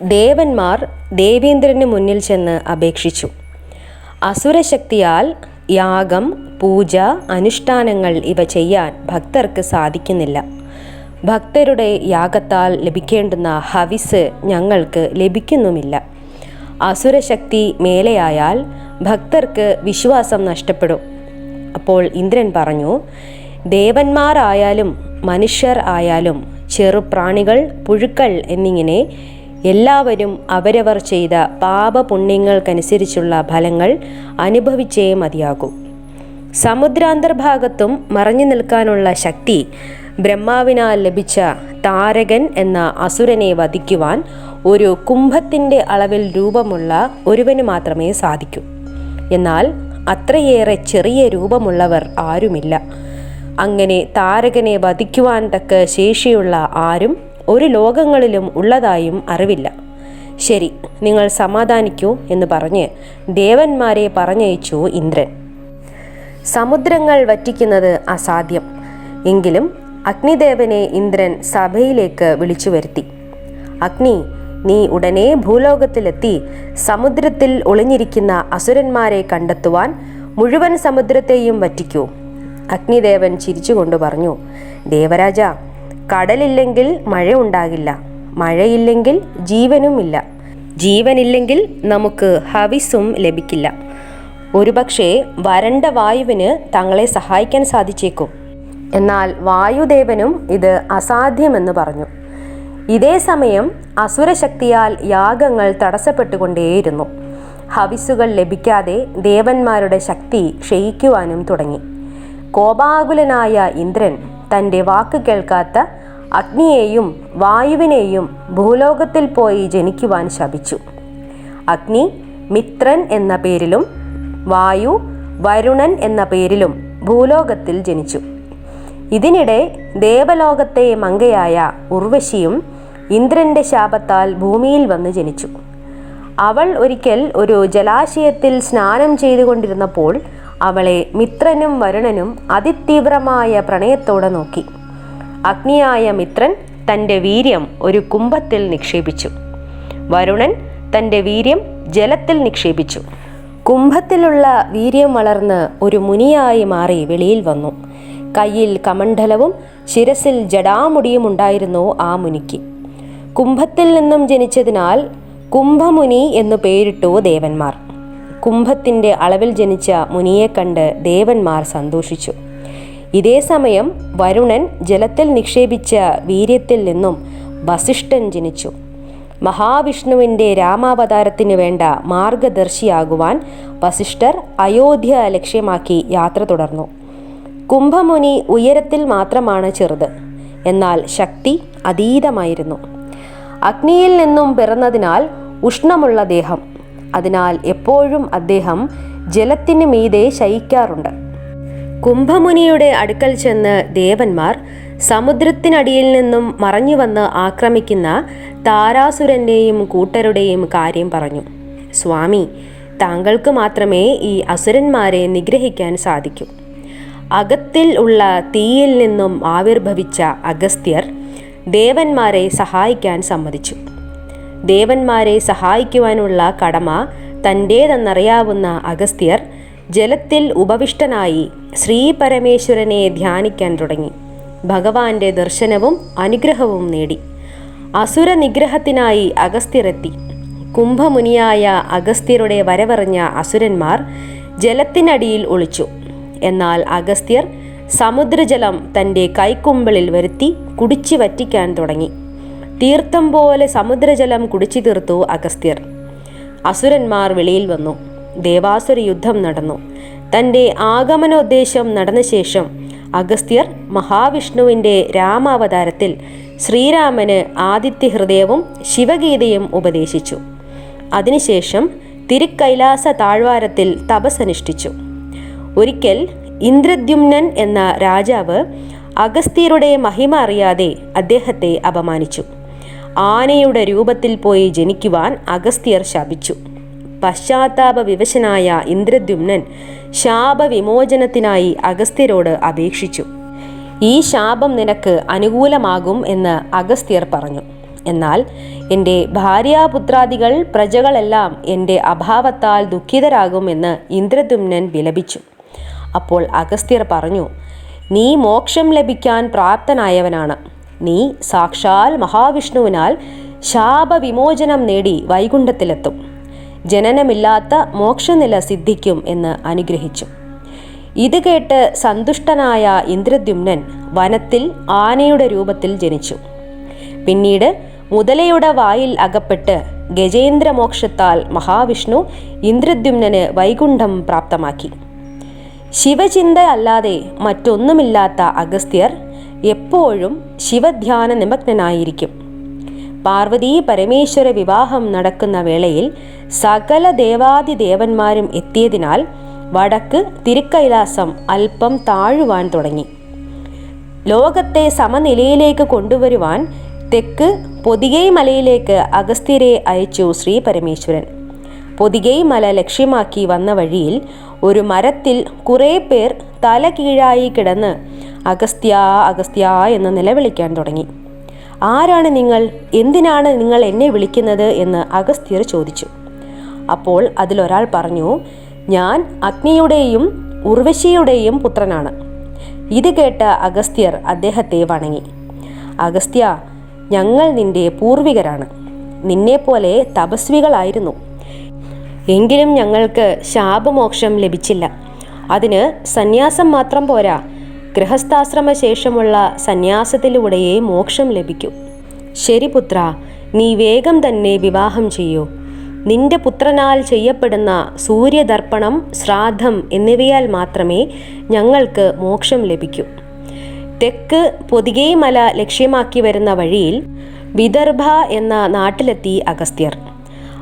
ദേവന്മാർ ദേവേന്ദ്രന് മുന്നിൽ ചെന്ന് അപേക്ഷിച്ചു. അസുരശക്തിയാൽ യാഗം പൂജ അനുഷ്ഠാനങ്ങൾ ഇവ ചെയ്യാൻ ഭക്തർക്ക് സാധിക്കുന്നില്ല. ഭക്തരുടെ യാഗത്താൽ ലഭിക്കേണ്ടുന്ന ഹവിസ് ഞങ്ങൾക്ക് ലഭിക്കുന്നുമില്ല. അസുരശക്തി മേലെയായാൽ ഭക്തർക്ക് വിശ്വാസം നഷ്ടപ്പെടും. അപ്പോൾ ഇന്ദ്രൻ പറഞ്ഞു ദേവന്മാരായാലും മനുഷ്യർ ആയാലും ചെറുപ്രാണികൾ പുഴുക്കൾ എന്നിങ്ങനെ എല്ലാവരും അവരവർ ചെയ്ത പാപപുണ്യങ്ങൾക്കനുസരിച്ചുള്ള ഫലങ്ങൾ അനുഭവിച്ചേ മതിയാകൂ. സമുദ്രാന്തർഭാഗത്തും മറഞ്ഞു നിൽക്കാനുള്ള ശക്തി ബ്രഹ്മാവിനാൽ ലഭിച്ച താരകൻ എന്ന അസുരനെ വധിക്കുവാൻ ഒരു കുംഭത്തിന്റെ അളവിൽ രൂപമുള്ള ഒരുവന് മാത്രമേ സാധിക്കൂ. എന്നാൽ അത്രയേറെ ചെറിയ രൂപമുള്ളവർ ആരുമില്ല. അങ്ങനെ താരകനെ വധിക്കുവാൻ തക്ക ശേഷിയുള്ള ആരും ഒരു ലോകങ്ങളിലും ഉള്ളതായും അറിവില്ല. ശരി നിങ്ങൾ സമാധാനിക്കൂ എന്ന് പറഞ്ഞ് ദേവന്മാരെ പറഞ്ഞയച്ചു ഇന്ദ്രൻ. സമുദ്രങ്ങൾ വറ്റിക്കുന്നത് അസാധ്യം. എങ്കിലും അഗ്നിദേവനെ ഇന്ദ്രൻ സഭയിലേക്ക് വിളിച്ചു വരുത്തി. അഗ്നി നീ ഉടനെ ഭൂലോകത്തിലെത്തി സമുദ്രത്തിൽ ഒളിഞ്ഞിരിക്കുന്ന അസുരന്മാരെ കണ്ടെത്തുവാൻ മുഴുവൻ സമുദ്രത്തെയും വറ്റിക്കൂ. അഗ്നിദേവൻ ചിരിച്ചുകൊണ്ട് പറഞ്ഞു ദേവരാജ കടലില്ലെങ്കിൽ മഴ ഉണ്ടാകില്ല. മഴയില്ലെങ്കിൽ ജീവനുമില്ല. ജീവനില്ലെങ്കിൽ നമുക്ക് ഹവിസും ലഭിക്കില്ല. ഒരുപക്ഷെ വരണ്ട വായുവിന് തങ്ങളെ സഹായിക്കാൻ സാധിച്ചേക്കും. എന്നാൽ വായുദേവനും ഇത് അസാധ്യമെന്ന് പറഞ്ഞു. ഇതേ സമയം അസുരശക്തിയാൽ യാഗങ്ങൾ തടസ്സപ്പെട്ടുകൊണ്ടേയിരുന്നു. ഹവിസുകൾ ലഭിക്കാതെ ദേവന്മാരുടെ ശക്തി ക്ഷയിക്കുവാനും തുടങ്ങി. കോപാകുലനായ ഇന്ദ്രൻ തന്റെ വാക്ക് കേൾക്കാത്ത അഗ്നിയെയും വായുവിനെയും ഭൂലോകത്തിൽ പോയി ജനിക്കുവാൻ ശപിച്ചു. അഗ്നി മിത്രൻ എന്ന പേരിലും വായു വരുണൻ എന്ന പേരിലും ഭൂലോകത്തിൽ ജനിച്ചു. ഇതിനിടെ ദേവലോകത്തെ മങ്കയായ ഉർവശിയും ഇന്ദ്രന്റെ ശാപത്താൽ ഭൂമിയിൽ വന്ന് ജനിച്ചു. അവൾ ഒരിക്കൽ ഒരു ജലാശയത്തിൽ സ്നാനം ചെയ്തുകൊണ്ടിരുന്നപ്പോൾ അവളെ മിത്രനും വരുണനും അതിതീവ്രമായ പ്രണയത്തോടെ നോക്കി. അഗ്നിയായ മിത്രൻ തന്റെ വീര്യം ഒരു കുംഭത്തിൽ നിക്ഷേപിച്ചു. വരുണൻ തന്റെ വീര്യം ജലത്തിൽ നിക്ഷേപിച്ചു. കുംഭത്തിലുള്ള വീര്യം വളർന്ന് ഒരു മുനിയായി മാറി വെളിയിൽ വന്നു. കയ്യിൽ കമണ്ഡലവും ശിരസിൽ ജടാമുടിയും ഉണ്ടായിരുന്നു ആ മുനിക്ക്. കുംഭത്തിൽ നിന്നും ജനിച്ചതിനാൽ കുംഭമുനി എന്നു പേരിട്ടു ദേവന്മാർ. കുംഭത്തിന്റെ അളവിൽ ജനിച്ച മുനിയെ കണ്ട് ദേവന്മാർ സന്തോഷിച്ചു. ഇതേ സമയം വരുണൻ ജലത്തിൽ നിക്ഷേപിച്ച വീര്യത്തിൽ നിന്നും വസിഷ്ഠൻ ജനിച്ചു. മഹാവിഷ്ണുവിന്റെ രാമാവതാരത്തിന് വേണ്ട മാർഗദർശിയാകുവാൻ വസിഷ്ഠർ അയോധ്യ ലക്ഷ്യമാക്കി യാത്ര തുടർന്നു. കുംഭമുനി ഉയരത്തിൽ മാത്രമാണ് ചെറുത്. എന്നാൽ ശക്തി അതീതമായിരുന്നു. അഗ്നിയിൽ നിന്നും പിറന്നതിനാൽ ഉഷ്ണമുള്ള ദേഹം. അതിനാൽ എപ്പോഴും അദ്ദേഹം ജലത്തിന് മീതെ ശയിക്കാറുണ്ട്. കുംഭമുനിയുടെ അടുക്കൽ ചെന്ന് ദേവന്മാർ സമുദ്രത്തിനടിയിൽ നിന്നും മറഞ്ഞു വന്ന് ആക്രമിക്കുന്ന താരാസുരന്റെയും കൂട്ടരുടെയും കാര്യം പറഞ്ഞു. സ്വാമി താങ്കൾക്ക് മാത്രമേ ഈ അസുരന്മാരെ നിഗ്രഹിക്കാൻ സാധിക്കൂ. അകത്തിൽ ഉള്ള തീയിൽ നിന്നും ആവിർഭവിച്ച അഗസ്ത്യർ ദേവന്മാരെ സഹായിക്കാൻ സമ്മതിച്ചു. ദേവന്മാരെ സഹായിക്കുവാനുള്ള കടമ തന്റേതെന്നറിയാവുന്ന അഗസ്ത്യർ ജലത്തിൽ ഉപവിഷ്ടനായി ശ്രീ പരമേശ്വരനെ ധ്യാനിക്കാൻ തുടങ്ങി. ഭഗവാന്റെ ദർശനവും അനുഗ്രഹവും നേടി. അസുര നിഗ്രഹത്തിനായി അഗസ്ത്യരെത്തി. കുംഭമുനിയായ അഗസ്ത്യരുടെ വരവറിഞ്ഞ അസുരന്മാർ ജലത്തിനടിയിൽ ഒളിച്ചു. എന്നാൽ അഗസ്ത്യർ സമുദ്രജലം തന്റെ കൈക്കുമ്പിളിൽ വരുത്തി കുടിച്ചു വറ്റിക്കാൻ തുടങ്ങി. തീർത്ഥം പോലെ സമുദ്രജലം കുടിച്ചു തീർത്തു അഗസ്ത്യർ. അസുരന്മാർ വെളിയിൽ വന്നു. ദേവാസുര യുദ്ധം നടന്നു. തന്റെ ആഗമനോദ്ദേശം നടന്ന ശേഷം അഗസ്ത്യർ മഹാവിഷ്ണുവിന്റെ രാമാവതാരത്തിൽ ശ്രീരാമന് ആദിത്യഹൃദയവും ശിവഗീതയും ഉപദേശിച്ചു. അതിനുശേഷം തിരുക്കൈലാസ താഴ്വാരത്തിൽ തപസ്സനുഷ്ഠിച്ചു. ഒരിക്കൽ ഇന്ദ്രദ്യുമ്നൻ എന്ന രാജാവ് അഗസ്ത്യരുടെ മഹിമ അറിയാതെ അദ്ദേഹത്തെ അപമാനിച്ചു. ആനയുടെ രൂപത്തിൽ പോയി ജനിക്കുവാൻ അഗസ്ത്യർ ശപിച്ചു. പശ്ചാത്താപ വിവശനായ ഇന്ദ്രദ്യുമ്നൻ ശാപവിമോചനത്തിനായി അഗസ്ത്യരോട് അപേക്ഷിച്ചു. ഈ ശാപം നിനക്ക് അനുകൂലമാകും എന്ന് അഗസ്ത്യർ പറഞ്ഞു. എന്നാൽ എന്റെ ഭാര്യാപുത്രാദികൾ പ്രജകളെല്ലാം എന്റെ അഭാവത്താൽ ദുഃഖിതരാകുമെന്ന് ഇന്ദ്രദുമ്നൻ വിലപിച്ചു. അപ്പോൾ അഗസ്ത്യർ പറഞ്ഞു നീ മോക്ഷം ലഭിക്കാൻ പ്രാപ്തനായവനാണ്. നീ സാക്ഷാൽ മഹാവിഷ്ണുവിനാൽ ശാപവിമോചനം നേടി വൈകുണ്ഠത്തിലെത്തും. ജനനമില്ലാത്ത മോക്ഷനില സിദ്ധിക്കും എന്ന് അനുഗ്രഹിച്ചു. ഇത് കേട്ട് സന്തുഷ്ടനായ ഇന്ദ്രദ്യുമ്നൻ വനത്തിൽ ആനയുടെ രൂപത്തിൽ ജനിച്ചു. പിന്നീട് മുതലയുടെ വായിൽ അകപ്പെട്ട് ഗജേന്ദ്രമോക്ഷത്താൽ മഹാവിഷ്ണു ഇന്ദ്രദ്യുമ്നന് വൈകുണ്ഠം പ്രാപ്തമാക്കി. ശിവചിന്ത അല്ലാതെ മറ്റൊന്നുമില്ലാത്ത അഗസ്ത്യർ എപ്പോഴും ശിവധ്യാന നിമഗ്നനായിരിക്കും. പാർവതി പരമേശ്വര വിവാഹം നടക്കുന്ന വേളയിൽ സകല ദേവാദിദേവന്മാരും എത്തിയതിനാൽ വടക്ക് തിരുക്കൈലാസം അല്പം താഴുവാൻ തുടങ്ങി. ലോകത്തെ സമനിലയിലേക്ക് കൊണ്ടുവരുവാൻ തെക്ക് പൊതികൈ മലയിലേക്ക് അഗസ്ത്യരെ അയച്ചു ശ്രീ പരമേശ്വരൻ. പൊതികൈ മല ലക്ഷ്യമാക്കി വന്ന വഴിയിൽ ഒരു മരത്തിൽ കുറേ പേർ തല കീഴായി കിടന്ന് അഗസ്ത്യ അഗസ്ത്യ എന്ന് നിലവിളിക്കാൻ തുടങ്ങി. ആരാണ് നിങ്ങൾ? എന്തിനാണ് നിങ്ങൾ എന്നെ വിളിക്കുന്നത്? എന്ന് അഗസ്ത്യർ ചോദിച്ചു. അപ്പോൾ അതിലൊരാൾ പറഞ്ഞു ഞാൻ അഗ്നിയുടെയും ഉർവശിയുടെയും പുത്രനാണ്. ഇത് കേട്ട അഗസ്ത്യർ അദ്ദേഹത്തെ വണങ്ങി. അഗസ്ത്യ ഞങ്ങൾ നിന്റെ പൂർവികരാണ്. നിന്നെപ്പോലെ തപസ്വികളായിരുന്നു. എങ്കിലും ഞങ്ങൾക്ക് ശാപമോക്ഷം ലഭിച്ചില്ല. അതിന് സന്യാസം മാത്രം പോരാ. ഗൃഹസ്ഥാശ്രമ ശേഷമുള്ള സന്യാസത്തിലൂടെയേ മോക്ഷം ലഭിക്കൂ. ശരി പുത്ര നീ വേഗം തന്നെ വിവാഹം ചെയ്യൂ. നിന്റെ പുത്രനാൽ ചെയ്യപ്പെടുന്ന സൂര്യദർപ്പണം ശ്രാദ്ധം എന്നിവയാൽ മാത്രമേ ഞങ്ങൾക്ക് മോക്ഷം ലഭിക്കൂ. തെക്ക് പൊതികൈ മല ലക്ഷ്യമാക്കി വരുന്ന വഴിയിൽ വിദർഭ എന്ന നാട്ടിലെത്തി അഗസ്ത്യർ.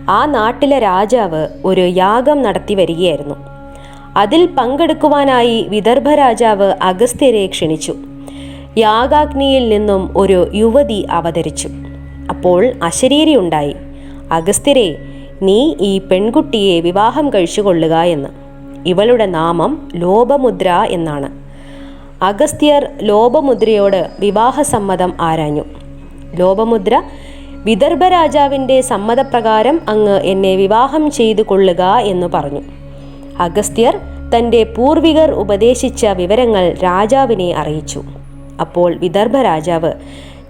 ആ നാട്ടിലെ രാജാവ് ഒരു യാഗം നടത്തി വരികയായിരുന്നു. അതിൽ പങ്കെടുക്കുവാനായി വിദർഭ രാജാവ് അഗസ്ത്യരെ ക്ഷണിച്ചു. യാഗാഗ്നിയിൽ നിന്നും ഒരു യുവതി അവതരിച്ചു. അപ്പോൾ അശരീരി ഉണ്ടായി. അഗസ്ത്യരെ നീ ഈ പെൺകുട്ടിയെ വിവാഹം കഴിച്ചുകൊള്ളുക എന്ന്. ഇവളുടെ നാമം ലോപമുദ്ര എന്നാണ്. അഗസ്ത്യർ ലോപമുദ്രയോട് വിവാഹസമ്മതം ആരാഞ്ഞു. ലോപമുദ്ര വിദർഭ രാജാവിന്റെ സമ്മതപ്രകാരം അങ്ങ് എന്നെ വിവാഹം ചെയ്തു കൊള്ളുക എന്ന് പറഞ്ഞു. അഗസ്ത്യർ തന്റെ പൂർവികർ ഉപദേശിച്ച വിവരങ്ങൾ രാജാവിനെ അറിയിച്ചു. അപ്പോൾ വിദർഭ രാജാവ്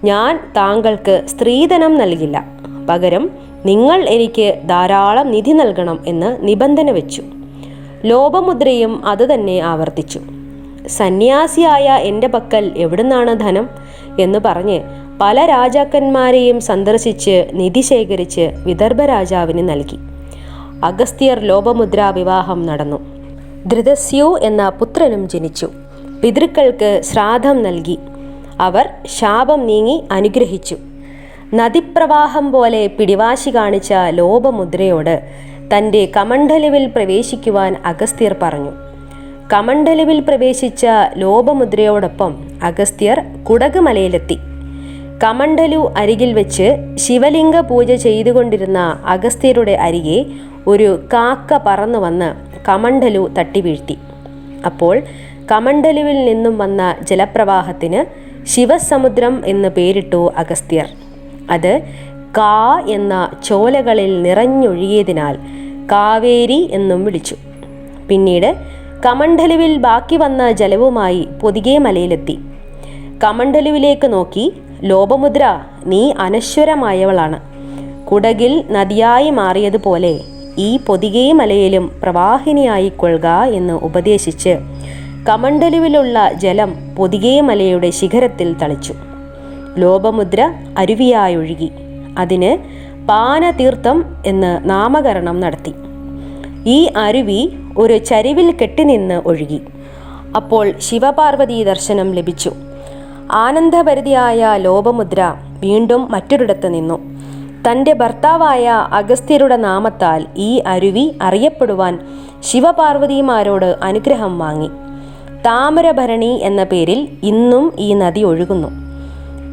ഞാൻ താങ്കൾക്ക് സ്ത്രീധനം നൽകില്ല. പകരം നിങ്ങൾ എനിക്ക് ധാരാളം നിധി നൽകണം എന്ന് നിബന്ധന വെച്ചു. ലോപമുദ്രയും അതുതന്നെ ആവർത്തിച്ചു. സന്യാസിയായ എന്റെ പക്കൽ എവിടുന്നാണ് ധനം? എന്ന് പറഞ്ഞ് പല രാജാക്കന്മാരെയും സന്ദർശിച്ച് നിധി ശേഖരിച്ച് വിദർഭ രാജാവിന് നൽകി. അഗസ്ത്യർ ലോപമുദ്രാ വിവാഹം നടന്നു. ധൃതസ്യു എന്ന പുത്രനും ജനിച്ചു. പിതൃക്കൾക്ക് ശ്രാദ്ധം നൽകി. അവർ ശാപം നീങ്ങി അനുഗ്രഹിച്ചു. നദിപ്രവാഹം പോലെ പിടിവാശി കാണിച്ച ലോപമുദ്രയോട് തന്റെ കമണ്ഡലുവിൽ പ്രവേശിക്കുവാൻ അഗസ്ത്യർ പറഞ്ഞു. കമണ്ഡലുവിൽ പ്രവേശിച്ച ലോപമുദ്രയോടൊപ്പം അഗസ്ത്യർ കുടക് മലയിലെത്തി കമണ്ഡലു അരികിൽ വെച്ച് ശിവലിംഗ പൂജ ചെയ്തുകൊണ്ടിരുന്ന അഗസ്ത്യരുടെ അരികെ ഒരു കാക്ക പറന്നു വന്ന് കമണ്ടലു തട്ടി വീഴ്ത്തി അപ്പോൾ കമണ്ടലുവിൽ നിന്നും വന്ന ജലപ്രവാഹത്തിന് ശിവസമുദ്രം എന്ന് പേരിട്ടു അഗസ്ത്യർ. അത് കാ എന്ന ചോലകളിൽ നിറഞ്ഞൊഴുകിയതിനാൽ കാവേരി എന്നും വിളിച്ചു. പിന്നീട് കമണ്ഡലുവിൽ ബാക്കി വന്ന ജലവുമായി പൊതികെ മലയിലെത്തി. കമണ്ഡലുവിലേക്ക് നോക്കി ലോപമുദ്ര നീ അനശ്വരമായവളാണ്. കുടകിൽ നദിയായി മാറിയതുപോലെ ഈ പൊതികേ മലയിലും പ്രവാഹിനിയായിക്കൊള്ളുക എന്ന് ഉപദേശിച്ച് കമണ്ടലുവിലുള്ള ജലം പൊതികേ മലയുടെ ശിഖരത്തിൽ തളിച്ചു. ലോപമുദ്ര അരുവിയായൊഴുകി. അതിന് പാനതീർത്ഥം എന്ന് നാമകരണം നടത്തി. ഈ അരുവി ഒരു ചരിവിൽ കെട്ടിനിന്ന് ഒഴുകി. അപ്പോൾ ശിവപാർവതി ദർശനം ലഭിച്ചു. ആനന്ദഭരിതിയായ ലോപമുദ്ര വീണ്ടും മറ്റൊരിടത്ത് നിന്നു. തന്റെ ഭർത്താവായ അഗസ്ത്യരുടെ നാമത്താൽ ഈ അരുവി അറിയപ്പെടുവാൻ ശിവപാർവതിമാരോട് അനുഗ്രഹം വാങ്ങി. താമരഭരണി എന്ന പേരിൽ ഇന്നും ഈ നദി ഒഴുകുന്നു.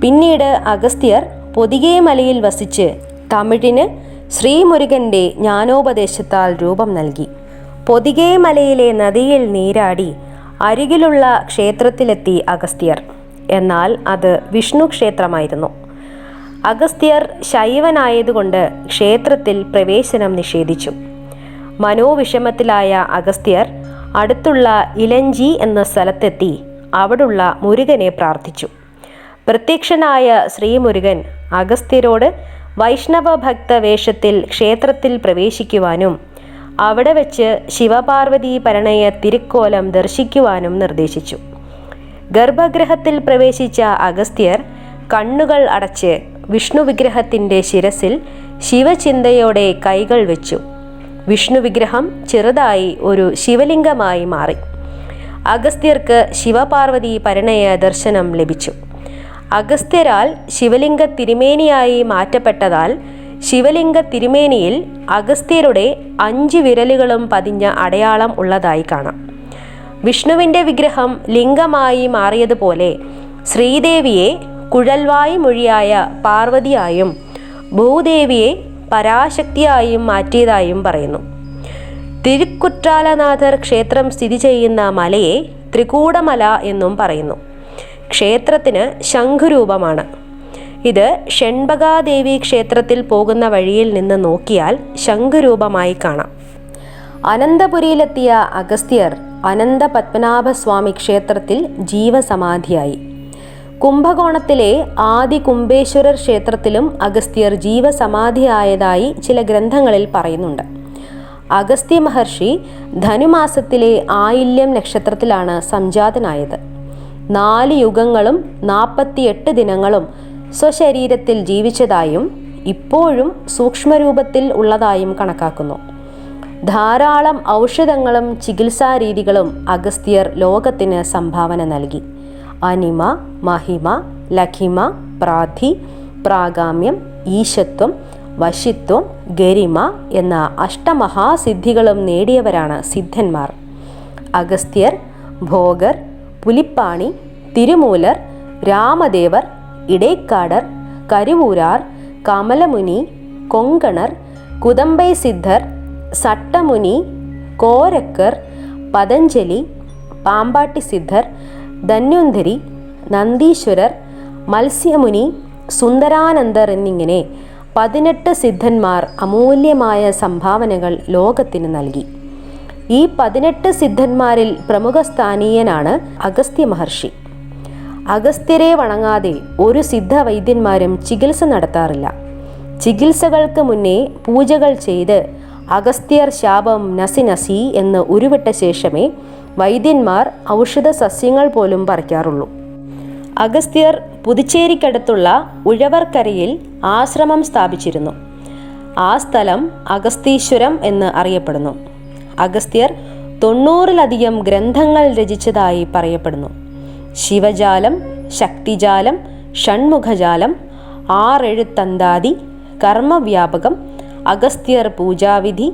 പിന്നീട് അഗസ്ത്യർ പൊതികേ മലയിൽ വസിച്ച് തമിഴിന് ശ്രീമുരുകന്റെ ജ്ഞാനോപദേശത്താൽ രൂപം നൽകി. പൊതികേ മലയിലെ നദിയിൽ നീരാടി അരികിലുള്ള ക്ഷേത്രത്തിലെത്തി അഗസ്ത്യർ. എന്നാൽ അത് വിഷ്ണു ക്ഷേത്രമായിരുന്നു. അഗസ്ത്യർ ശൈവനായതുകൊണ്ട് ക്ഷേത്രത്തിൽ പ്രവേശനം നിഷേധിച്ചു. മനോവിഷമത്തിലായ അഗസ്ത്യർ അടുത്തുള്ള ഇലഞ്ചി എന്ന സ്ഥലത്തെത്തി അവിടുള്ള മുരുകനെ പ്രാർത്ഥിച്ചു. പ്രത്യക്ഷനായ ശ്രീമുരുകൻ അഗസ്ത്യരോട് വൈഷ്ണവ ഭക്ത വേഷത്തിൽ ക്ഷേത്രത്തിൽ പ്രവേശിക്കുവാനും അവിടെ വെച്ച് ശിവപാർവതി പരണയ തിരുക്കോലം ദർശിക്കുവാനും നിർദ്ദേശിച്ചു. ഗർഭഗൃഹത്തിൽ പ്രവേശിച്ച അഗസ്ത്യർ കണ്ണുകൾ അടച്ച് വിഷ്ണു വിഗ്രഹത്തിന്റെ ശിരസിൽ ശിവചിന്തയോടെ കൈകൾ വെച്ചു. വിഷ്ണു വിഗ്രഹം ചെറുതായി ഒരു ശിവലിംഗമായി മാറി. അഗസ്ത്യർക്ക് ശിവപാർവതി പരിണയ ദർശനം ലഭിച്ചു. അഗസ്ത്യരാൽ ശിവലിംഗ തിരുമേനിയായി മാറ്റപ്പെട്ടതാൽ ശിവലിംഗ തിരുമേനിയിൽ അഗസ്ത്യരുടെ അഞ്ച് വിരലുകളും പതിഞ്ഞ അടയാളം ഉള്ളതായി കാണാം. വിഷ്ണുവിന്റെ വിഗ്രഹം ലിംഗമായി മാറിയതുപോലെ ശ്രീദേവിയെ കുഴൽവായി മൊഴിയായ പാർവതിയായും ഭൂദേവിയെ പരാശക്തിയായും മാറ്റിയതായും പറയുന്നു. തിരുക്കുറ്റാലനാഥർ ക്ഷേത്രം സ്ഥിതി ചെയ്യുന്ന മലയെ ത്രികൂടമല എന്നും പറയുന്നു. ക്ഷേത്രത്തിന് ശംഖുരൂപമാണ്. ഇത് ഷൺബകാദേവി ക്ഷേത്രത്തിൽ പോകുന്ന വഴിയിൽ നിന്ന് നോക്കിയാൽ ശംഖുരൂപമായി കാണാം. അനന്തപുരിയിലെത്തിയ അഗസ്ത്യർ അനന്ത പത്മനാഭസ്വാമി ക്ഷേത്രത്തിൽ ജീവസമാധിയായി. കുംഭകോണത്തിലെ ആദി കുംഭേശ്വരർ ക്ഷേത്രത്തിലും അഗസ്ത്യർ ജീവസമാധിയായതായി ചില ഗ്രന്ഥങ്ങളിൽ പറയുന്നുണ്ട്. അഗസ്ത്യ മഹർഷി ധനുമാസത്തിലെ ആയില്യം നക്ഷത്രത്തിലാണ് സംജാതനായത്. നാല് യുഗങ്ങളും നാൽപ്പത്തിയെട്ട് ദിനങ്ങളും സ്വശരീരത്തിൽ ജീവിച്ചതായും ഇപ്പോഴും സൂക്ഷ്മരൂപത്തിൽ ഉള്ളതായും കണക്കാക്കുന്നു. ധാരാളം ഔഷധങ്ങളും ചികിത്സാരീതികളും അഗസ്ത്യർ ലോകത്തിന് സംഭാവന നൽകി. അനിമ മഹിമ ലഖിമ പ്രാധി പ്രാഗാമ്യം ഈശത്വം വശിത്വം ഗരിമ എന്ന അഷ്ടമഹാസിദ്ധികളും നേടിയവരാണ് സിദ്ധന്മാർ. അഗസ്ത്യർ ഭോഗർ പുലിപ്പാണി തിരുമൂലർ രാമദേവർ ഇടേക്കാടർ കരുവൂരാർ കമലമുനി കൊങ്കണർ കുതമ്പൈ സിദ്ധർ സട്ടമുനി കോരക്കർ പതഞ്ജലി പാമ്പാട്ടി സിദ്ധർ ധന്വന്തരി നന്ദീശ്വരർ മത്സ്യമുനി സുന്ദരാനന്ദർ എന്നിങ്ങനെ പതിനെട്ട് സിദ്ധന്മാർ അമൂല്യമായ സംഭാവനകൾ ലോകത്തിന് നൽകി. ഈ പതിനെട്ട് സിദ്ധന്മാരിൽ പ്രമുഖ സ്ഥാനീയനാണ് അഗസ്ത്യ മഹർഷി. അഗസ്ത്യരെ വണങ്ങാതെ ഒരു സിദ്ധ വൈദ്യന്മാരും ചികിത്സ നടത്താറില്ല. ചികിത്സകൾക്ക് മുന്നേ പൂജകൾ ചെയ്ത് അഗസ്ത്യർ ശാപം നസി നസി എന്ന് ഉരുവിട്ട ശേഷമേ വൈദ്യന്മാർ ഔഷധ സസ്യങ്ങൾ പോലും പറിക്കാറുള്ളൂ. അഗസ്ത്യർ പുതുച്ചേരിക്കടുത്തുള്ള ഉഴവർക്കരയിൽ ആശ്രമം സ്ഥാപിച്ചിരുന്നു. ആ സ്ഥലം അഗസ്തീശ്വരം എന്ന് അറിയപ്പെടുന്നു. അഗസ്ത്യർ തൊണ്ണൂറിലധികം ഗ്രന്ഥങ്ങൾ രചിച്ചതായി പറയപ്പെടുന്നു. ശിവജാലം ശക്തിജാലം ഷൺമുഖജാലം ആറെഴുത്തന്താതി കർമ്മവ്യാപകം അഗസ്ത്യർ പൂജാവിധി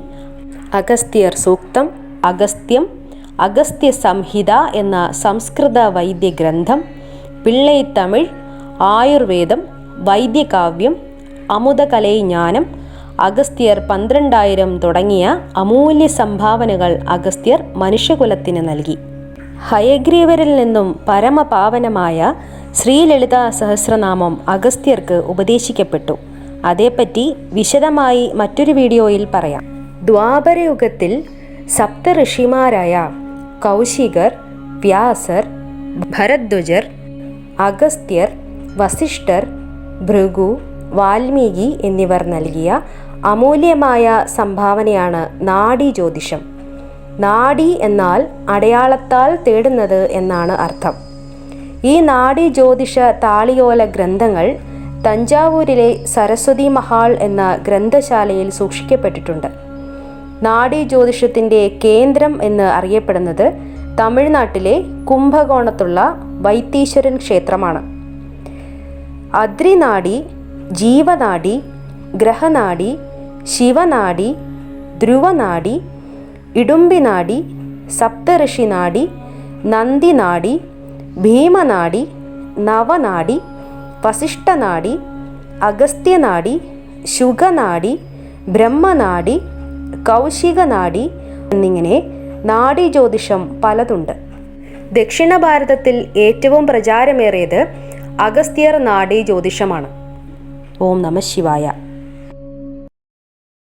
അഗസ്ത്യർ സൂക്തം അഗസ്ത്യം അഗസ്ത്യ സംഹിത എന്ന സംസ്കൃത വൈദ്യഗ്രന്ഥം പിള്ളൈ തമിഴ് ആയുർവേദം വൈദ്യകാവ്യം അമുദകലൈജ്ഞാനം അഗസ്ത്യർ പന്ത്രണ്ടായിരം തുടങ്ങിയ അമൂല്യ സംഭാവനകൾ അഗസ്ത്യർ മനുഷ്യകുലത്തിന് നൽകി. ഹയഗ്രീവരിൽ നിന്നും പരമപാവനമായ ശ്രീലളിത സഹസ്രനാമം അഗസ്ത്യർക്ക് ഉപദേശിക്കപ്പെട്ടു. അതേപ്പറ്റി വിശദമായി മറ്റൊരു വീഡിയോയിൽ പറയാം. ദ്വാപരയുഗത്തിൽ സപ്ത ഋഷിമാരായ കൗശികർ വ്യാസർ ഭരദ്വജർ അഗസ്ത്യർ വസിഷ്ഠർ ഭൃഗു വാൽമീകി എന്നിവർ നൽകിയ അമൂല്യമായ സംഭാവനയാണ് നാഡി ജ്യോതിഷം. നാഡി എന്നാൽ അടയാളത്താൽ തേടുന്നത് എന്നാണ് അർത്ഥം. ഈ നാഡി ജ്യോതിഷ താളിയോല ഗ്രന്ഥങ്ങൾ തഞ്ചാവൂരിലെ സരസ്വതി മഹാൾ എന്ന ഗ്രന്ഥശാലയിൽ സൂക്ഷിക്കപ്പെട്ടിട്ടുണ്ട്. നാഡി ജ്യോതിഷത്തിന്റെ കേന്ദ്രം എന്ന് അറിയപ്പെടുന്നത് തമിഴ്നാട്ടിലെ കുംഭകോണത്തുള്ള വൈത്തീശ്വരൻ ക്ഷേത്രമാണ്. അദ്രിനാഡി ജീവനാഡി ഗ്രഹനാഡി ശിവനാഡി ധ്രുവനാഡി ഇടുമ്പിനാഡി സപ്തഋഷിനാഡി നന്ദിനാഡി ഭീമനാഡി നവനാഡി വസിഷ്ഠനാഡി അഗസ്ത്യനാഡി ശുഗനാഡി ബ്രഹ്മനാഡി കൗശികനാഡി എന്നിങ്ങനെ നാഡി ജ്യോതിഷം പലതുണ്ട്. ദക്ഷിണ ഭാരതത്തിൽ ഏറ്റവും പ്രചാരമേറിയത് അഗസ്ത്യർ നാഡി ജ്യോതിഷമാണ്. ഓം നമ ശിവായ.